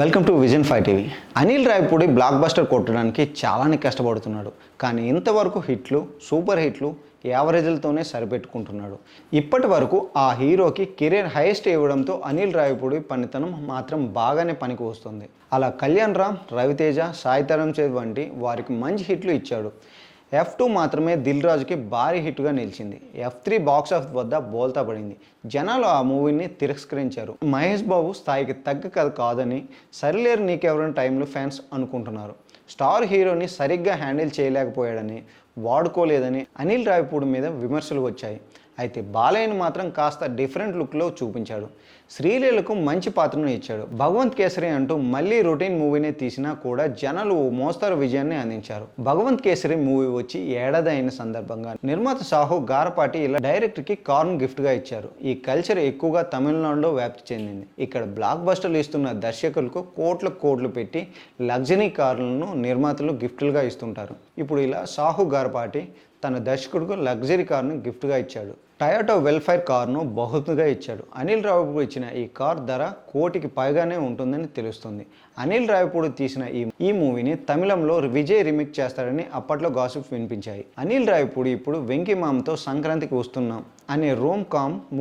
Welcome to vision five TV Anil Rayapudi blockbuster కొట్టడానికి చాలానే కష్టపడుతున్నాడు. కానీ ఇంతవరకు హిట్లు సూపర్ హిట్లు యావరేజ్లతోనే సరిపెట్టుకుంటున్నాడు. ఇప్పటి వరకు ఆ హీరోకి కెరీర్ హైయెస్ట్ ఇవ్వడంతో అనిల్ రాయపూడి పనితనం మాత్రం బాగానే పనికి వస్తుంది. అలా కళ్యాణ్ రామ్ రవితేజ సాయి తరం చేద్ వంటి వారికి మంచి హిట్లు ఇచ్చాడు. ఎఫ్ టూ మాత్రమే దిల్ రాజుకి భారీ హిట్గా నిలిచింది. ఎఫ్ త్రీ బాక్సాఫీస్ వద్ద బోల్తా పడింది. జనాలు ఆ మూవీని తిరస్కరించారు. మహేష్ బాబు స్థాయికి తగ్గ కథ కాదని సరిలేరు నీకెవరైనా టైంలో ఫ్యాన్స్ అనుకుంటున్నారు. స్టార్ హీరోని సరిగ్గా హ్యాండిల్ చేయలేకపోయాడని వాడుకోలేదని అనిల్ రావిపూడి మీద విమర్శలు వచ్చాయి. అయితే బాలయ్యను మాత్రం కాస్త డిఫరెంట్ లుక్లో చూపించాడు. శ్రీలీలకు మంచి పాత్రను ఇచ్చాడు. భగవంత్ కేసరి అంటూ మళ్ళీ రొటీన్ మూవీనే తీసినా కూడా జనాలు ఓ మోస్తరు విజయాన్ని అందించారు. భగవంత్ కేసరి మూవీ వచ్చి ఏడాది అయిన సందర్భంగా నిర్మాత సాహు గారపాటి ఇలా డైరెక్టర్కి కార్న్ గిఫ్ట్గా ఇచ్చారు. ఈ కల్చర్ ఎక్కువగా తమిళనాడులో వ్యాప్తి చెందింది. ఇక్కడ బ్లాక్ బస్టర్లు ఇస్తున్న దర్శకులకు కోట్ల కోట్లు పెట్టి లగ్జరీ కార్లను నిర్మాతలు గిఫ్ట్లుగా ఇస్తుంటారు. ఇప్పుడు ఇలా సాహు గారపాటి తన దర్శకుడికి లగ్జరీ కార్ను గిఫ్ట్గా ఇచ్చాడు. టయోటో వెల్ఫేర్ కార్ను బహుమతిగా ఇచ్చాడు. అనిల్ రావిపూడి ఇచ్చిన ఈ కార్ ధర కోటికి పైగానే ఉంటుందని తెలుస్తుంది. అనిల్ రావిపూడి తీసిన ఈ ఈ మూవీని తమిళంలో విజయ్ రిమిక్ చేస్తాడని అప్పట్లో గాసిప్ వినిపించాయి. అనిల్ రావిపూడి ఇప్పుడు వెంకీ మామతో సంక్రాంతికి వస్తున్నాం అనే రోమ్ కామ్